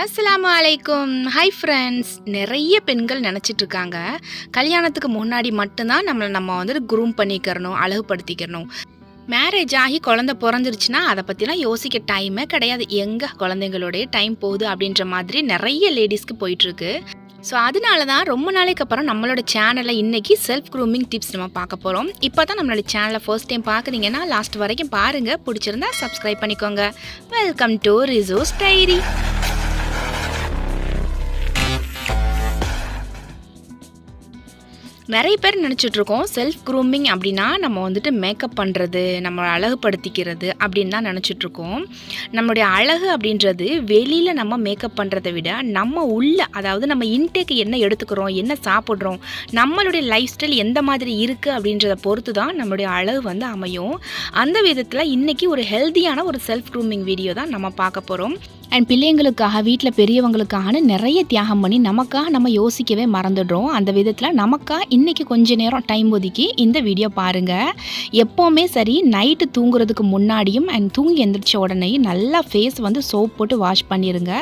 அஸ்ஸலாமு அலைக்கும். Hi friends நிறைய பெண்கள் நினச்சிட்டு இருக்காங்க கல்யாணத்துக்கு முன்னாடி மட்டும்தான் நம்மளை நம்ம வந்துட்டு குரூம் பண்ணிக்கிறணும் அழகுபடுத்திக்கிறணும். மேரேஜ் ஆகி குழந்த பிறந்துருச்சுன்னா அதை பற்றிலாம் யோசிக்க டைமே கிடையாது. எங்கே குழந்தைங்களுடைய டைம் போகுது அப்படின்ற மாதிரி நிறைய லேடிஸ்க்கு போயிட்டுருக்கு ஸோ அதனால தான் ரொம்ப நாளைக்கு அப்புறம் நம்மளோட சேனலில் இன்றைக்கி செல்ஃப் க்ரூமிங் டிப்ஸ் நம்ம பார்க்க போகிறோம் இப்போ தான் நம்மளோட சேனலை ஃபர்ஸ்ட் டைம் பார்க்குறீங்கன்னா லாஸ்ட் வரைக்கும் பாருங்கள் பிடிச்சிருந்தா சப்ஸ்கிரைப் பண்ணிக்கோங்க. வெல்கம் டு ரிசோஸ் டைரி நிறைய பேர் நினச்சிட்டு இருக்கோம் செல்ஃப் க்ரூமிங் அப்படின்னா நம்ம வந்துட்டு மேக்கப் பண்ணுறது நம்ம அழகுபடுத்திக்கிறது அப்படின்னு தான் நினச்சிட்டு இருக்கோம் நம்மளுடைய அழகு அப்படின்றது வெளியில் நம்ம மேக்கப் பண்ணுறதை விட நம்ம உள்ள அதாவது நம்ம இன்டேக்கு என்ன எடுத்துக்கிறோம் என்ன சாப்பிட்றோம் நம்மளுடைய லைஃப் ஸ்டைல் எந்த மாதிரி இருக்குது அப்படின்றத பொறுத்து தான் நம்மளுடைய அழகு வந்து அமையும். அந்த விதத்தில் இன்றைக்கி ஒரு ஹெல்த்தியான ஒரு செல்ஃப் க்ரூமிங் வீடியோ தான் நம்ம பார்க்க போகிறோம் அண்ட் பிள்ளைங்களுக்காக வீட்டில் பெரியவங்களுக்காகனு நிறைய தியாகம் பண்ணி நமக்காக நம்ம யோசிக்கவே மறந்துடுறோம். அந்த விதத்தில் நமக்காக இன்றைக்கி கொஞ்ச நேரம் டைம் ஒதுக்கி இந்த வீடியோ பாருங்கள் எப்போவுமே சரி நைட்டு தூங்குறதுக்கு முன்னாடியும் அண்ட் தூங்கி எந்திரிச்ச உடனே நல்லா ஃபேஸ் வந்து சோப் போட்டு வாஷ் பண்ணிடுங்க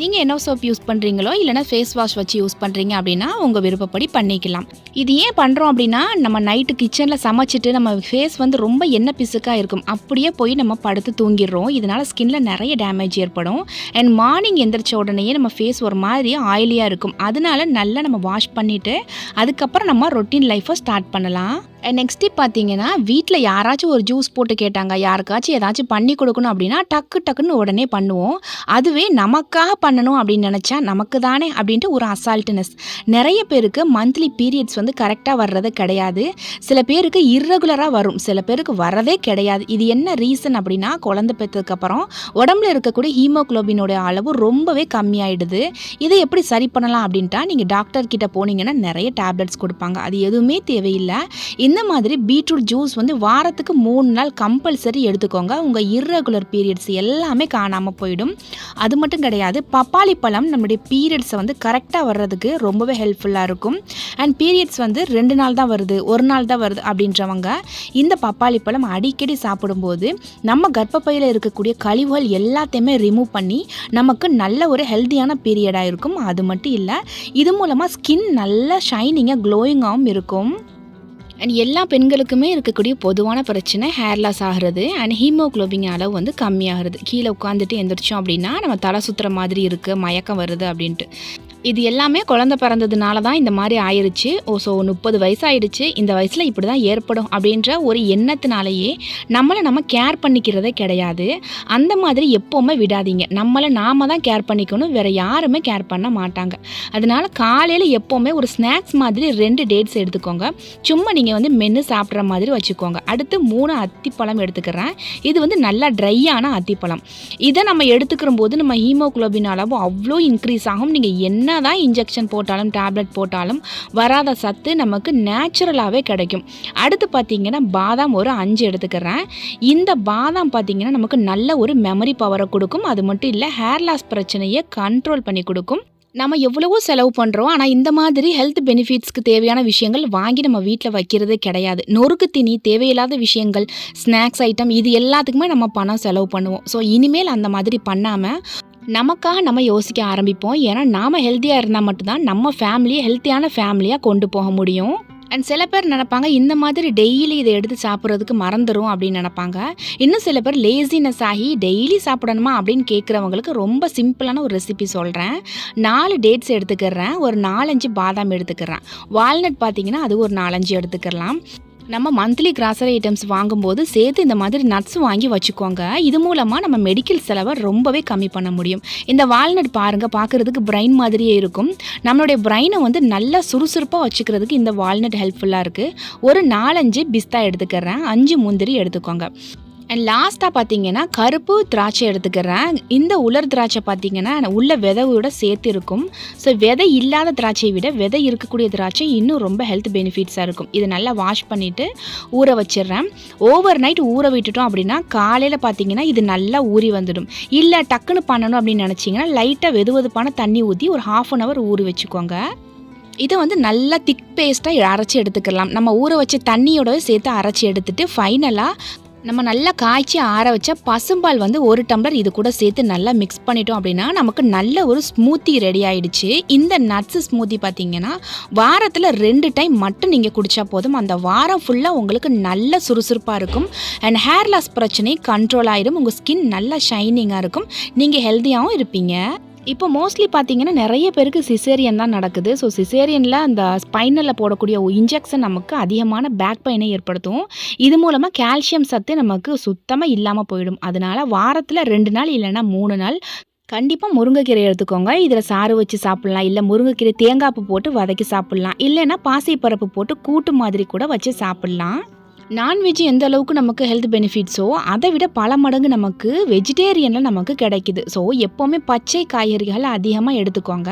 நீங்கள் என்ன சோப் யூஸ் பண்ணுறீங்களோ இல்லைனா ஃபேஸ் வாஷ் வச்சு யூஸ் பண்ணுறீங்க அப்படின்னா உங்கள் விருப்பப்படி பண்ணிக்கலாம். இது ஏன் பண்ணுறோம் அப்படின்னா நம்ம நைட்டு கிச்சனில் சமைச்சிட்டு நம்ம ஃபேஸ் வந்து ரொம்ப எண்ணெய் பிசுக்காக இருக்கும். அப்படியே போய் நம்ம படுத்து தூங்கிடுறோம். இதனால் ஸ்கின்ல நிறைய டேமேஜ் ஏற்படும். அண்ட் மார்னிங் எந்திரிச்ச உடனேயே நம்ம ஃபேஸ் ஒரு மாதிரி ஆயிலியாக இருக்கும். அதனால நல்லா நம்ம வாஷ் பண்ணிவிட்டு அதுக்கப்புறம் நம்ம ரொட்டீன் லைஃப்பை ஸ்டார்ட் பண்ணலாம். நெக்ஸ்ட் பார்த்தீங்கன்னா வீட்டில் யாராச்சும் ஒரு ஜூஸ் போட்டு கேட்டாங்க யாருக்காச்சும் ஏதாச்சும் பண்ணி கொடுக்கணும் அப்படின்னா டக்கு டக்குன்னு உடனே பண்ணுவோம். அதுவே நமக்காக பண்ணணும் அப்படின்னு நினச்சா நமக்கு தானே அப்படின்ட்டு ஒரு அசால்ட்னஸ் நிறைய பேருக்கு மந்த்லி பீரியட்ஸ் வந்து கரெக்டாக வர்றது கிடையாது. சில பேருக்கு இர்ரெகுலராக வரும். சில பேருக்கு வரதே கிடையாது. இது என்ன ரீசன் அப்படின்னா குழந்தை பெற்றதுக்கப்புறம் உடம்புல இருக்கக்கூடிய ஹீமோக்ளோபினோட அளவு ரொம்பவே கம்மியாயிடுது. இதை எப்படி சரி பண்ணலாம் அப்படின்ட்டா நீங்கள் டாக்டர் கிட்ட போனீங்கன்னா நிறைய டேப்லெட்ஸ் கொடுப்பாங்க. அது எதுவுமே தேவையில்லை. இந்த மாதிரி பீட்ரூட் ஜூஸ் வந்து வாரத்துக்கு மூணு நாள் கம்பல்சரி எடுத்துக்கோங்க. உங்கள் இர்ரெகுலர் பீரியட்ஸ் எல்லாமே காணாமல் போயிடும். அது மட்டும் கிடையாது பப்பாளி பழம் நம்மளுடைய பீரியட்ஸை வந்து கரெக்டாக வர்றதுக்கு ரொம்பவே ஹெல்ப்ஃபுல்லாக இருக்கும். அண்ட் பீரியட்ஸ் வந்து ரெண்டு நாள் தான் வருது ஒரு நாள் தான் வருது அப்படின்றவங்க இந்த பப்பாளி பழம் அடிக்கடி சாப்பிடும்போது நம்ம கர்ப்பப்பையில் இருக்கக்கூடிய கழிவுகள் எல்லாத்தையுமே ரிமூவ் பண்ணி நமக்கு நல்ல ஒரு ஹெல்த்தியான பீரியடாக இருக்கும். அது மட்டும் இல்லை இது மூலமாக ஸ்கின் நல்லா ஷைனிங்காக க்ளோயிங்காகவும் இருக்கும். அண்ட் எல்லா பெண்களுக்குமே இருக்கக்கூடிய பொதுவான பிரச்சனை ஹேர் லாஸ் ஆகிறது அண்ட் ஹீமோக்ளோபின் அளவு வந்து கம்மியாகிறது. கீழே உட்காந்துட்டு எந்திரிச்சோம் அப்படின்னா நம்ம தலை சுற்றுற மாதிரி இருக்குது மயக்கம் வருது அப்படின்ட்டு. இது எல்லாமே குழந்தை பிறந்ததுனால தான் இந்த மாதிரி ஆயிடுச்சு ஓ ஸோ முப்பது வயசு ஆயிடுச்சு இந்த வயசில் இப்படி தான் ஏற்படும் அப்படின்ற ஒரு எண்ணத்தினாலேயே நம்மளை நம்ம கேர் பண்ணிக்கிறதே கிடையாது. அந்த மாதிரி எப்போவுமே விடாதீங்க. நம்மளை நாம தான் கேர் பண்ணிக்கணும். வேறு யாருமே கேர் பண்ண மாட்டாங்க. அதனால காலையில் எப்போவுமே ஒரு ஸ்நாக்ஸ் மாதிரி ரெண்டு டேட்ஸ் எடுத்துக்கோங்க. சும்மா நீங்கள் வந்து மென்று சாப்பிட்ற மாதிரி வச்சுக்கோங்க. அடுத்து மூணு அத்திப்பழம் எடுத்துக்கிறேன். இது வந்து நல்லா ட்ரையான அத்திப்பழம். இதை நம்ம எடுத்துக்கிற போது நம்ம ஹீமோக்ளோபின் அளவு அவ்வளோ இன்க்ரீஸ் ஆகும். நீங்கள் என்ன என்ன தான் இன்ஜெக்ஷன் போட்டாலும் டேப்லெட் போட்டாலும் வராத சத்து நமக்கு நேச்சுரலாகவே கிடைக்கும். அடுத்து பார்த்திங்கன்னா பாதாம் ஒரு அஞ்சு எடுத்துக்கிறேன். இந்த பாதாம் பார்த்திங்கன்னா நமக்கு நல்ல ஒரு மெமரி பவரை கொடுக்கும். அது மட்டும் இல்லை ஹேர் லாஸ் பிரச்சனையை கண்ட்ரோல் பண்ணி கொடுக்கும். நம்ம எவ்வளவோ செலவு பண்ணுறோம் ஆனால் இந்த மாதிரி ஹெல்த் பெனிஃபிட்ஸ்க்கு தேவையான விஷயங்கள் வாங்கி நம்ம வீட்டில் வைக்கிறதே கிடையாது. நொறுக்கு திணி தேவையில்லாத விஷயங்கள் ஸ்நாக்ஸ் ஐட்டம் இது எல்லாத்துக்குமே நம்ம பணம் செலவு பண்ணுவோம். ஸோ இனிமேல் அந்த மாதிரி பண்ணாமல் நமக்காக நம்ம யோசிக்க ஆரம்பிப்போம். ஏன்னா நாம் ஹெல்த்தியாக இருந்தால் மட்டும்தான் நம்ம ஃபேமிலியை ஹெல்த்தியான ஃபேமிலியாக கொண்டு போக முடியும். அண்ட் சில பேர் நினைப்பாங்க இந்த மாதிரி டெய்லி இதை எடுத்து சாப்பிட்றதுக்கு மறந்துடும் அப்படின்னு நினைப்பாங்க. இன்னும் சில பேர் லேசினஸ் ஆகி டெய்லி சாப்பிடணுமா? அப்படின்னு கேட்குறவங்களுக்கு ரொம்ப சிம்பிளான ஒரு ரெசிபி சொல்கிறேன் நாலு டேட்ஸ் எடுத்துக்கிறேன். ஒரு நாலஞ்சு பாதாம் எடுத்துக்கிறேன். வால்நட் பார்த்தீங்கன்னா அது ஒரு நாலஞ்சு எடுத்துக்கலாம். நம்ம மந்த்லி கிராசரி ஐட்டம்ஸ் வாங்கும்போது சேர்த்து இந்த மாதிரி நட்ஸ் வாங்கி வச்சுக்கோங்க. இது மூலமாக நம்ம மெடிக்கல் செலவை ரொம்பவே கம்மி பண்ண முடியும். இந்த வால்நட் பாருங்கள் பார்க்குறதுக்கு பிரைன் மாதிரியே இருக்கும். நம்மளுடைய பிரைனை வந்து நல்லா சுறுசுறுப்பாக வச்சுக்கிறதுக்கு இந்த வால்நட் ஹெல்ப்ஃபுல்லாக இருக்குது ஒரு நாலஞ்சு பிஸ்தா எடுத்துக்கிறேன். அஞ்சு முந்திரி எடுத்துக்கோங்க. அண்ட் லாஸ்ட்டாக பார்த்தீங்கன்னா கருப்பு திராட்சை எடுத்துக்கிறேன். இந்த உலர் திராட்சை பார்த்தீங்கன்னா உள்ள விதையோட சேர்த்து இருக்கும். ஸோ விதை இல்லாத திராட்சையை விட விதை இருக்கக்கூடிய திராட்சை இன்னும் ரொம்ப ஹெல்த் பெனிஃபிட்ஸாக இருக்கும். இதை நல்லா வாஷ் பண்ணிவிட்டு ஊற வச்சிடுறேன். ஓவர் நைட் ஊற விட்டுட்டோம் அப்படின்னா காலையில் பார்த்தீங்கன்னா இது நல்லா ஊறி வந்துடும். இல்லை டக்குன்னு பண்ணணும் அப்படின்னு நினச்சிங்கன்னா லைட்டாக வெது வெதுப்பான தண்ணி ஊற்றி ஒரு ஹாஃப் அன் ஹவர் ஊறி வச்சுக்கோங்க. இதை வந்து நல்லா திக் பேஸ்ட்டாக அரைச்சி எடுத்துக்கலாம். நம்ம ஊற வச்ச தண்ணியோட சேர்த்து அரைச்சி எடுத்துட்டு ஃபைனலாக நம்ம நல்லா காய்ச்சி ஆற வச்ச பசும்பால் வந்து ஒரு டம்ளர் இது கூட சேர்த்து நல்லா மிக்ஸ் பண்ணிட்டோம் அப்படின்னா நமக்கு நல்ல ஒரு ஸ்மூத்தி ரெடி ஆயிடுச்சு. இந்த நட்ஸ் ஸ்மூத்தி பார்த்தீங்கன்னா வாரத்தில் ரெண்டு டைம் மட்டும் நீங்கள் குடிச்சா போதும். அந்த வாரம் ஃபுல்லாக உங்களுக்கு நல்ல சுறுசுறுப்பாக இருக்கும். அண்ட் ஹேர் லாஸ் பிரச்சனை கண்ட்ரோல் ஆகிடும் உங்கள் ஸ்கின் நல்லா ஷைனிங்காக இருக்கும். நீங்கள் ஹெல்த்தியாகவும் இருப்பீங்க. இப்போ மோஸ்ட்லி பார்த்தீங்கன்னா நிறைய பேருக்கு சிசேரியன் தான் நடக்குது. ஸோ சிசேரியனில் அந்த ஸ்பைனலில் போடக்கூடிய இன்ஜெக்ஷன் நமக்கு அதிகமான பேக் பெயினை ஏற்படுத்தும். இது மூலமாக கால்சியம் சத்து நமக்கு சுத்தமாக இல்லாமல் போயிடும். அதனால் வாரத்தில் ரெண்டு நாள் இல்லைன்னா மூணு நாள் கண்டிப்பாக முருங்கைக்கீரை எடுத்துக்கோங்க. இதில் சாறு வச்சு சாப்பிட்லாம். இல்லை முருங்கைக்கீரை தேங்காய்ப்பு போட்டு வதக்கி சாப்பிட்லாம். இல்லைன்னா பாசிப்பருப்பு போட்டு கூட்டு மாதிரி கூட வச்சு சாப்பிட்லாம். நான்வெஜ் எந்த அளவுக்கு நமக்கு ஹெல்த் பெனிஃபிட்ஸோ அதை விட பல மடங்கு நமக்கு வெஜிடேரியனில் நமக்கு கிடைக்குது. ஸோ எப்போவுமே பச்சை காய்கறிகள் அதிகமாக எடுத்துக்கோங்க.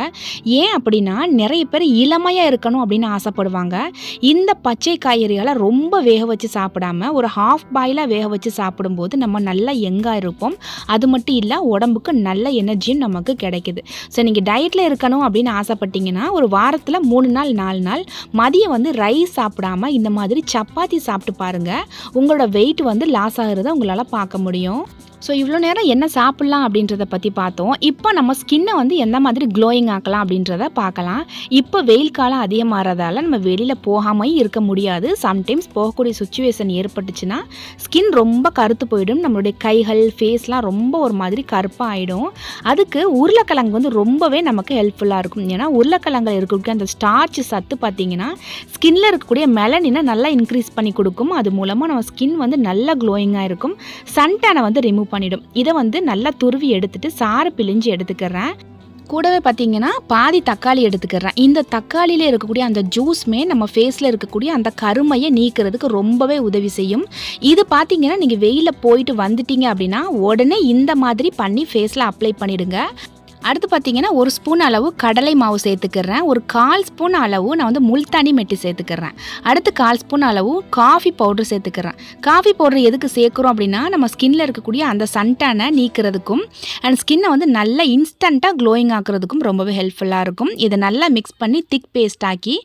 ஏன் அப்படின்னா நிறைய பேர் இளமையாக இருக்கணும் அப்படின்னு ஆசைப்படுவாங்க. இந்த பச்சை காய்கறிகளை ரொம்ப வேக வச்சு சாப்பிடாம ஒரு ஹாஃப் பாயிலாக வேக வச்சு சாப்பிடும்போது நம்ம நல்லா எங்காக இருப்போம். அது மட்டும் இல்லை உடம்புக்கு நல்ல எனர்ஜியும் நமக்கு கிடைக்குது. ஸோ நீங்கள் டயட்டில் இருக்கணும் அப்படின்னு ஆசைப்பட்டீங்கன்னா ஒரு வாரத்தில் மூணு நாள் நாலு நாள் மதியம் வந்து ரைஸ் சாப்பிடாம இந்த மாதிரி சப்பாத்தி சாப்பிட்டு பாருங்கள் உங்களோட வெயிட் வந்து லாஸ் ஆகுறத உங்களால் பார்க்க முடியும். ஸோ இவ்வளோ நேரம் என்ன சாப்பிட்லாம் அப்படின்றத பற்றி பார்த்தோம். இப்போ நம்ம ஸ்கின்னை வந்து எந்த மாதிரி க்ளோயிங் ஆக்கலாம் அப்படின்றத பார்க்கலாம். இப்போ வெயில் காலம் அதிகமாகிறதால நம்ம வெளியில் போகாமல் இருக்க முடியாது. சம்டைம்ஸ் போகக்கூடிய சுச்சுவேஷன் ஏற்பட்டுச்சுன்னா ஸ்கின் ரொம்ப கருத்து போயிடும். நம்மளுடைய கைகள் ஃபேஸ்லாம் ரொம்ப ஒரு மாதிரி கருப்பாக ஆகிடும் அதுக்கு உருளைக்கிழங்கு வந்து ரொம்பவே நமக்கு ஹெல்ப்ஃபுல்லாக இருக்கும். ஏன்னா உருளைக்கிழங்கில் இருக்கக்கூடிய அந்த ஸ்டார்ச் சத்து பார்த்திங்கன்னா ஸ்கின்ல இருக்கக்கூடிய மெலனினை நல்லா இன்க்ரீஸ் பண்ணி கொடுக்கும். அது மூலமாக நம்ம ஸ்கின் வந்து நல்லா க்ளோயிங்காக இருக்கும். சன்டேனை வந்து ரிமூவ் பண்ணிடும். இதை வந்து நல்லா துருவி எடுத்துட்டு சாறு பிழிஞ்சு எடுத்துக்கிறேன். கூடவே பார்த்தீங்கன்னா பாதி தக்காளி எடுத்துக்கிறேன். இந்த தக்காளியில் இருக்கக்கூடிய அந்த ஜூஸ்மே நம்ம ஃபேஸில் இருக்கக்கூடிய அந்த கருமையை நீக்கிறதுக்கு ரொம்பவே உதவி செய்யும். இது பார்த்தீங்கன்னா நீங்கள் வெயிலில் போயிட்டு வந்துட்டீங்க அப்படின்னா உடனே இந்த மாதிரி பண்ணி ஃபேஸில் அப்ளை பண்ணிடுங்க. அடுத்து பார்த்தீங்கன்னா ஒரு ஸ்பூன் அளவு கடலை மாவு சேர்த்துக்கிறேன். ஒரு கால் ஸ்பூன் அளவு நான் வந்து முல்தானி மெட்டி சேர்த்துக்கிறேன். அடுத்து கால் ஸ்பூன் அளவு காஃபி பவுடர் சேர்த்துக்கிறேன். காஃபி பவுடர் எதுக்கு சேர்க்குறோம் அப்படின்னா நம்ம ஸ்கின்ல இருக்கக்கூடிய அந்த சன்டானை நீக்கிறதுக்கும் அண்ட் ஸ்கின்னை வந்து நல்லா இன்ஸ்டண்ட்டாக க்ளோயிங் ஆக்குறதுக்கும் ரொம்பவே ஹெல்ப்ஃபுல்லாக இருக்கும். இதை நல்லா மிக்ஸ் பண்ணி திக் பேஸ்ட் ஆக்கி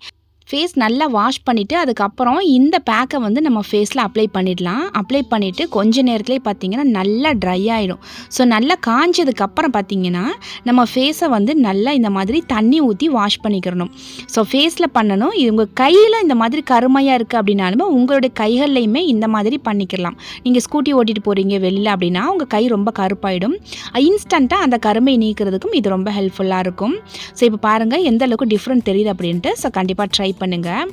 ஃபேஸ் நல்லா வாஷ் பண்ணிவிட்டு அதுக்கப்புறம் இந்த பேக்கை வந்து நம்ம ஃபேஸில் அப்ளை பண்ணிடலாம். அப்ளை பண்ணிவிட்டு கொஞ்ச நேரத்துலேயே பார்த்தீங்கன்னா நல்லா ட்ரை ஆகிடும் ஸோ நல்லா காஞ்சதுக்கப்புறம் பார்த்தீங்கன்னா நம்ம ஃபேஸை வந்து நல்லா இந்த மாதிரி தண்ணி ஊற்றி வாஷ் பண்ணிக்கிறணும். ஸோ ஃபேஸில் பண்ணணும். இது உங்கள் கையில் இந்த மாதிரி கருமையாக இருக்குது அப்படின்னாலுமே உங்களுடைய கைகள்லையுமே இந்த மாதிரி பண்ணிக்கலாம் நீங்கள் ஸ்கூட்டி ஓட்டிகிட்டு போகிறீங்க வெளியில் அப்படின்னா உங்கள் கை ரொம்ப கருப்பாயிடும். இன்ஸ்டண்ட்டாக அந்த கருமை நீக்கிறதுக்கும் இது ரொம்ப ஹெல்ப்ஃபுல்லாக இருக்கும். ஸோ இப்போ பாருங்கள் எந்த அளவுக்கு டிஃப்ரெண்ட் தெரியுது அப்படின்ட்டு ஸோ கண்டிப்பாக ட்ரை பண்ணுங்கள்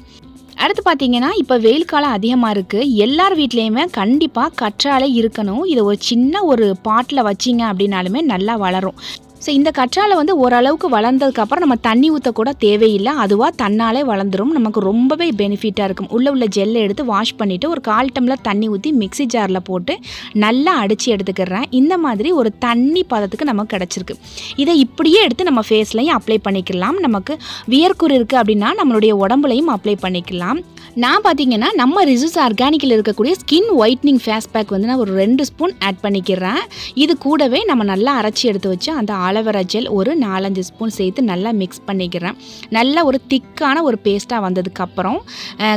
அடுத்து பார்த்தீங்கன்னா இப்போ வெயில் காலம் அதிகமாக இருக்குது எல்லார் வீட்லேயுமே கண்டிப்பாக கற்றாழை இருக்கணும். இதை ஒரு சின்ன ஒரு பாட்டில் வச்சிங்க அப்படின்னாலுமே நல்லா வளரும். ஸோ இந்த கற்றாழை வந்து ஓரளவுக்கு வளர்ந்ததுக்கப்புறம் நம்ம தண்ணி ஊற்றக்கூட தேவையில்லை. அதுவாக தன்னாலே வளர்ந்துரும். நமக்கு ரொம்பவே பெனிஃபிட்டாக இருக்கும். உள்ளே உள்ள ஜெல்லை எடுத்து வாஷ் பண்ணிவிட்டு ஒரு கால் டம்ளர் தண்ணி ஊற்றி மிக்ஸி ஜாரில் போட்டு நல்லா அடித்து எடுத்துக்கிறேன். இந்த மாதிரி ஒரு தண்ணி பதத்துக்கு நமக்கு கிடச்சிருக்கு. இதை இப்படியே எடுத்து நம்ம ஃபேஸ்லையும் அப்ளை பண்ணிக்கலாம். நமக்கு வியர்க்குறு இருக்குது அப்படின்னா நம்மளுடைய உடம்புலையும் அப்ளை பண்ணிக்கலாம். நான் பார்த்தீங்கன்னா நம்ம ரிசூஸ் ஆர்கானிக்கில் இருக்கக்கூடிய ஸ்கின் ஒயிட்னிங் ஃபேஸ் பேக் வந்து நான் ஒரு ரெண்டு ஸ்பூன் ஆட் பண்ணிக்கிறேன். இது கூடவே நம்ம நல்லா அரைச்சி எடுத்து வச்சு அந்த ஆலோவேரா ஜெல் ஒரு நாலஞ்சு ஸ்பூன் சேர்த்து நல்லா மிக்ஸ் பண்ணிக்கிறேன். நல்ல ஒரு திக்கான ஒரு பேஸ்ட்டாக வந்ததுக்கப்புறம்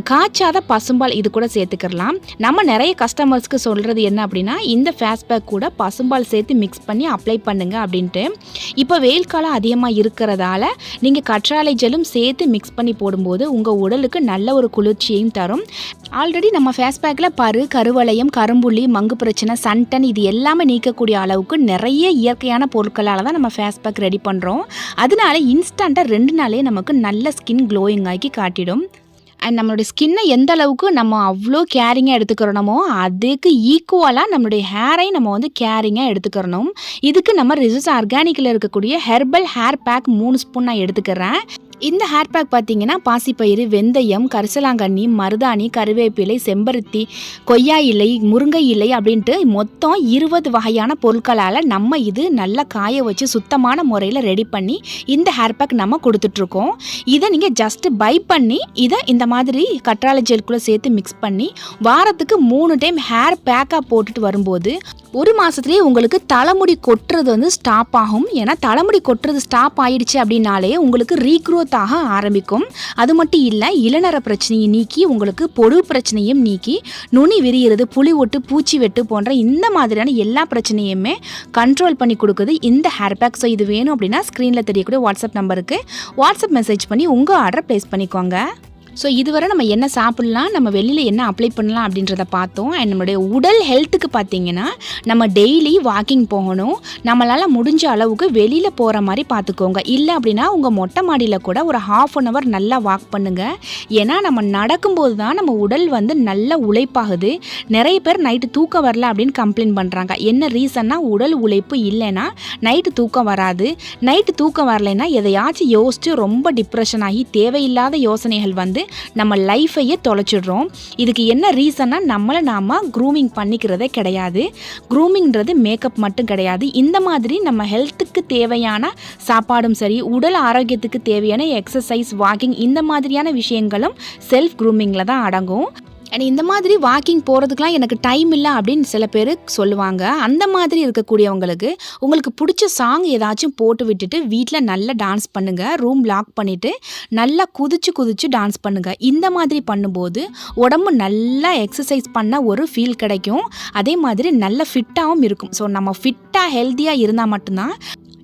காய்ச்சாத பசும்பால் இது கூட சேர்த்துக்கிறலாம் நம்ம நிறைய கஸ்டமர்ஸ்க்கு சொல்கிறது என்ன அப்படின்னா இந்த ஃபேஸ் பேக் கூட பசும்பால் சேர்த்து மிக்ஸ் பண்ணி அப்ளை பண்ணுங்கள் அப்படின்ட்டு. இப்போ வெயில் காலம் அதிகமாக இருக்கிறதால நீங்கள் கற்றாழை ஜெல்லும் சேர்த்து மிக்ஸ் பண்ணி போடும்போது உங்கள் உடலுக்கு நல்ல ஒரு குளிர்ச்சி மகிழ்ச்சியையும் தரும். ஆல்ரெடி நம்ம ஃபேஸ் பேக்கில் பரு கருவளையம் கரும்புள்ளி மங்கு பிரச்சனை சன்டன் இது எல்லாமே நீக்கக்கூடிய அளவுக்கு நிறைய இயற்கையான பொருட்களால் தான் நம்ம ஃபேஸ் பேக் ரெடி பண்ணுறோம் அதனால இன்ஸ்டண்ட்டாக ரெண்டு நாளே நமக்கு நல்ல ஸ்கின் க்ளோயிங் ஆக்கி காட்டிடும். அண்ட் நம்மளுடைய ஸ்கின்னை எந்த அளவுக்கு நம்ம அவ்வளோ கேரிங்காக எடுத்துக்கிறோமோ அதுக்கு ஈக்குவலாக நம்மளுடைய ஹேரை நம்ம வந்து கேரிங்காக எடுத்துக்கிறணும். இதுக்கு நம்ம ரிசஸ் ஆர்கானிக்கில் இருக்கக்கூடிய ஹெர்பல் ஹேர் பேக் மூணு ஸ்பூன் நான் எடுத்துக்கிறேன். இந்த ஹேர் பேக் பார்த்தீங்கன்னா பாசிப்பயிறு வெந்தயம் கரிசலாங்கண்ணி மருதாணி கருவேப்பிலை செம்பருத்தி கொய்யா இலை முருங்கை இலை அப்படின்ட்டு மொத்தம் இருபது வகையான பொருட்களால் நம்ம இது நல்லா காய வச்சு சுத்தமான முறையில் ரெடி பண்ணி இந்த ஹேர் பேக் நம்ம கொடுத்துட்ருக்கோம். இதை நீங்கள் ஜஸ்ட் பை பண்ணி இதை இந்த மாதிரி கற்றாழை ஜெல்குள்ளே சேர்த்து மிக்ஸ் பண்ணி வாரத்துக்கு மூணு டைம் ஹேர் பேக்காக போட்டுட்டு வரும்போது ஒரு மாதத்துலேயே உங்களுக்கு தலைமுடி கொட்டுறது வந்து ஸ்டாப் ஆகும். ஏன்னா தலைமுடி கொட்டுறது ஸ்டாப் ஆயிடுச்சு அப்படின்னாலே உங்களுக்கு ரீக்ரோத் ஆக ஆரம்பிக்கும். அது மட்டும் இல்லை இளநர பிரச்சனையை நீக்கி உங்களுக்கு பொடு பிரச்சனையும் நீக்கி நுனி விரிகிறது புளி ஒட்டு பூச்சி வெட்டு போன்ற இந்த மாதிரியான எல்லா பிரச்சனையுமே கண்ட்ரோல் பண்ணி கொடுக்குது இந்த ஹேர் பேக் ஸோ இது வேணும் அப்படின்னா ஸ்க்ரீனில் தெரியக்கூடிய வாட்ஸ்அப் நம்பருக்கு வாட்ஸ்அப் மெசேஜ் பண்ணி உங்கள் ஆர்டர் ப்ளேஸ் பண்ணிக்கோங்க. ஸோ இதுவரை நம்ம என்ன சாப்பிட்லாம் நம்ம வெளியில் என்ன அப்ளை பண்ணலாம் அப்படின்றத பார்த்தோம். அண்ட் நம்மளுடைய உடல் ஹெல்த்துக்கு பார்த்தீங்கன்னா நம்ம டெய்லி வாக்கிங் போகணும். நம்மளால் முடிஞ்ச அளவுக்கு வெளியில் போகிற மாதிரி பார்த்துக்கோங்க. இல்லை அப்படின்னா உங்கள் மொட்டை மாடியில் கூட ஒரு ஹாஃப் அன் ஹவர் நல்லா வாக் பண்ணுங்கள் ஏன்னா நம்ம நடக்கும்போது தான் நம்ம உடல் வந்து நல்ல உழைப்பாகுது. நிறைய பேர் நைட்டு தூக்கம் வரல அப்படின்னு கம்ப்ளைண்ட் பண்ணுறாங்க என்ன ரீசன்னா உடல் உழைப்பு இல்லைன்னா நைட்டு தூக்கம் வராது. நைட்டு தூக்கம் வரலைன்னா எதையாச்சும் யோசித்து ரொம்ப டிப்ரெஷன் ஆகி தேவையில்லாத யோசனைகள் வந்து நம்ம லைஃபையே தொலைச்சிடுறோம். இதுக்கு என்ன ரீசன்னா நம்மளை நாம் க்ரூமிங் பண்ணிக்கிறதே கிடையாது. க்ரூமிங்கிறது மேக்கப் மட்டும் கிடையாது. இந்த மாதிரி நம்ம ஹெல்த்துக்கு தேவையான சாப்பாடும் சரி உடல் ஆரோக்கியத்துக்கு தேவையான எக்ஸசைஸ் வாக்கிங் இந்த மாதிரியான விஷயங்களும் செல்ஃப் க்ரூமிங்கில் தான் அடங்கும். அண்ட் இந்த மாதிரி வாக்கிங் போகிறதுக்கெலாம் எனக்கு டைம் இல்லை அப்படின்னு சில பேர் சொல்லுவாங்க. அந்த மாதிரி இருக்கக்கூடியவங்களுக்கு உங்களுக்கு பிடிச்ச சாங் ஏதாச்சும் போட்டு விட்டுட்டு வீட்டில் நல்லா டான்ஸ் பண்ணுங்கள் ரூம் லாக் பண்ணிவிட்டு நல்லா குதிச்சு குதிச்சு டான்ஸ் பண்ணுங்கள் இந்த மாதிரி பண்ணும்போது உடம்பு நல்லா எக்ஸசைஸ் பண்ண ஒரு ஃபீல் கிடைக்கும். அதே மாதிரி நல்ல ஃபிட்டாகவும் இருக்கும். ஸோ நம்ம ஃபிட்டாக ஹெல்த்தியாக இருந்தால் மட்டும்தான்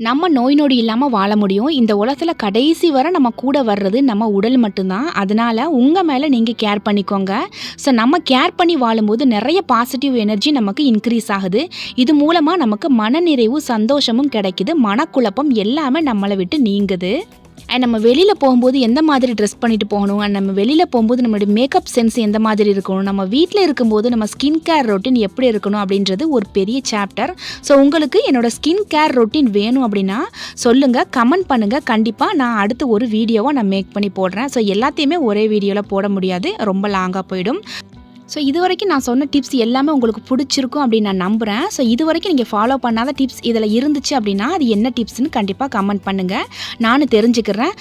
நம்ம நோய் நொடி இல்லாமல் வாழ முடியும். இந்த உலகத்தில் கடைசி வரை நம்ம கூட வர்றது நம்ம உடல் மட்டும்தான். அதனால் உங்கள் மேலே நீங்கள் கேர் பண்ணிக்கோங்க. ஸோ நம்ம கேர் பண்ணி வாழும்போது நிறைய பாசிட்டிவ் எனர்ஜி நமக்கு இன்க்ரீஸ் ஆகுது. இது மூலமாக நமக்கு மனநிறைவு சந்தோஷமும் கிடைக்குது. மனக்குழப்பம் எல்லாமே நம்மளை விட்டு நீங்குது. அண்ட் நம்ம வெளியில் போகும்போது எந்த மாதிரி ட்ரெஸ் பண்ணிட்டு போகணும்? அண்ட் நம்ம வெளியில் போகும்போது நம்மளுடைய மேக்கப் சென்ஸ் எந்த மாதிரி இருக்கணும்? நம்ம வீட்டில் இருக்கும்போது நம்ம ஸ்கின் கேர் ரொட்டீன் எப்படி இருக்கணும்? அப்படின்றது ஒரு பெரிய சாப்டர் ஸோ உங்களுக்கு என்னோட ஸ்கின் கேர் ரொட்டீன் வேணும் அப்படின்னா சொல்லுங்கள் கமெண்ட் பண்ணுங்கள் கண்டிப்பாக நான் அடுத்து ஒரு வீடியோவை நான் மேக் பண்ணி போடுறேன். ஸோ எல்லாத்தையுமே ஒரே வீடியோவில் போட முடியாது. ரொம்ப லாங்காக போயிடும். ஸோ இது வரைக்கும் நான் சொன்ன டிப்ஸ் எல்லாமே உங்களுக்கு பிடிச்சிருக்கும் அப்படின்னு நான் நம்புகிறேன் ஸோ இது வரைக்கும் நீங்கள் ஃபாலோ பண்ணாத டிப்ஸ் இதில் இருந்துச்சு அப்படின்னா அது என்ன டிப்ஸ்னு கண்டிப்பாக கமெண்ட் பண்ணுங்கள் நானும் தெரிஞ்சுக்கிறேன்.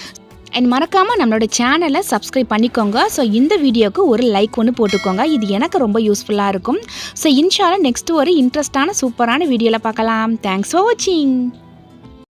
அண்ட் மறக்காமல் நம்மளோட சேனலை சப்ஸ்கிரைப் பண்ணிக்கோங்க. ஸோ இந்த வீடியோக்கு ஒரு லைக் ஒன்று போட்டுக்கோங்க. இது எனக்கு ரொம்ப யூஸ்ஃபுல்லாக இருக்கும். ஸோ இன்ஷால நெக்ஸ்ட் ஒரு இன்ட்ரெஸ்டான சூப்பரான வீடியோவில் பார்க்கலாம். தேங்க்ஸ் ஃபார் வாட்சிங்